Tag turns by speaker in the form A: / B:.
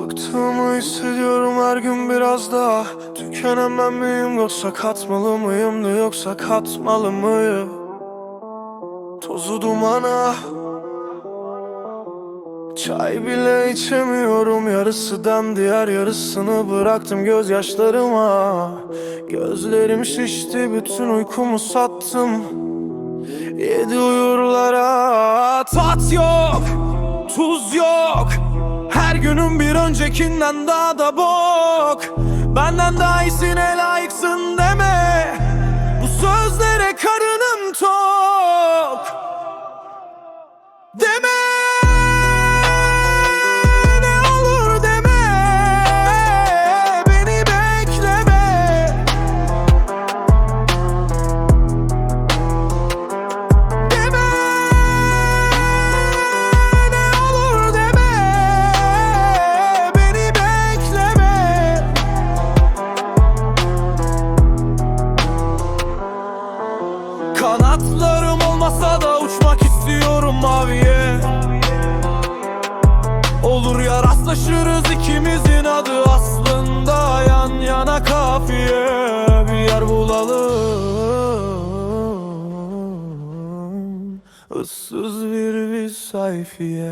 A: Bıktığımı hissediyorum her gün biraz daha. Tükenen ben miyim yoksa katmalı mıyım da yoksa katmalı mıyım? Tozu dumana. Çay bile içemiyorum yarısından diğer yarısını bıraktım gözyaşlarıma. Gözlerim şişti bütün uykumu sattım. Yedi uyurlara. Tat yok Tuz yok Her günün bir öncekinden daha da bok. Benden daha iyisine layıksın deme. Bu sözlere karınım tok Kanatlarım olmasa da uçmak istiyorum maviye. Olur ya rastlaşırız ikimizin adı aslında yan yana kafiye. Bir yer bulalım Issız bir bir sayfiye